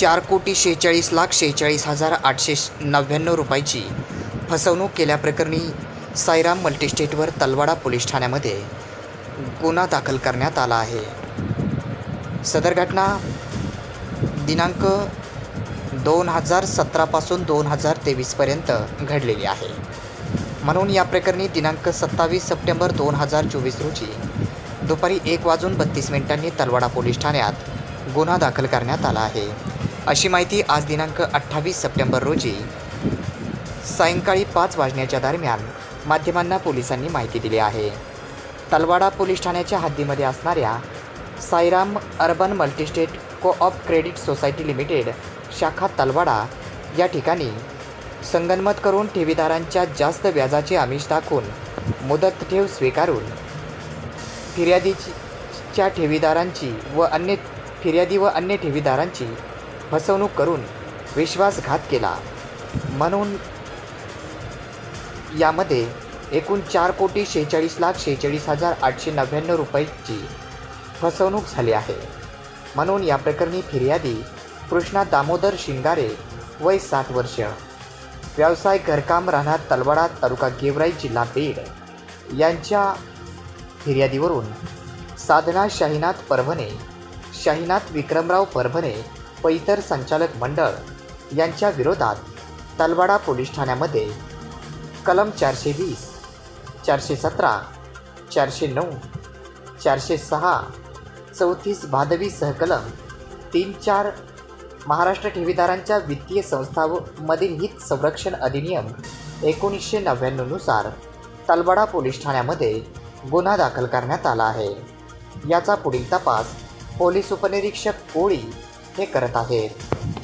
चार कोटी शेहेचाळीस लाख शेहेचाळीस हजार आठशे नव्याण्णव रुपयाची फसवणूक केल्याप्रकरणी साईराम मल्टीस्टेटवर तलवाडा पोलीस ठाण्यामध्ये गुन्हा दाखल करण्यात आला आहे. सदर घटना दिनांक दोन हजार सतरापासून दोन हजार तेवीसपर्यंत घडलेली आहे. म्हणून या प्रकरणी दिनांक सत्तावीस सप्टेंबर दोन हजार चोवीस रोजी दुपारी एक वाजून बत्तीस मिनिटांनी तलवाडा पोलीस ठाण्यात गुन्हा दाखल करण्यात आला आहे. अशी माहिती आज दिनांक अठ्ठावीस सप्टेंबर रोजी सायंकाळी पाच वाजण्याच्या दरम्यान माध्यमांना पोलिसांनी माहिती दिली आहे. तलवाडा पोलीस ठाण्याच्या हद्दीमध्ये असणाऱ्या Sairam urban multistate co op credit society limited शाखा तलवाडा या ठिकाणी संगनमत करून ठेवीदारांच्या जास्त व्याजाचे आमिष दाखवून मुदत ठेव स्वीकारून फिर्यादीच्या ठेवीदारांची व अन्य फिर्यादी व अन्य ठेवीदारांची फसवणूक करून विश्वासघात केला. म्हणून यामध्ये एकूण चार कोटी शेहेचाळीस लाख शेहेचाळीस हजार आठशे नव्याण्णव रुपयाची फसवणूक झाली आहे. म्हणून या प्रकरणी फिर्यादी कृष्णा दामोदर शिंगारे वय साठ वर्ष. व्यवसाय घरकाम राहणार तलवाडा तालुका गेवराई जिल्हा बीड. यांच्या फिर्यादीवरून साधना शाहीनाथ परभणे शाहीनाथ विक्रमराव परभणे व इतर संचालक मंडळ यांच्या विरोधात तलवाडा पोलीस ठाण्यामध्ये कलम चारशे वीस चारशे सतरा चारशे नऊ चारशे सहा चौतीस भादवी सहकलम तीन चार महाराष्ट्र ठेवीदारांच्या वित्तीय संस्थांमधील हित संरक्षण अधिनियम एकोणीसशे नव्याण्णवनुसार तलवाडा पोलीस ठाण्यामध्ये गुन्हा दाखल करण्यात आला आहे. याचा पुढील तपास पोलीस उपनिरीक्षक कोळी हे करत आहेत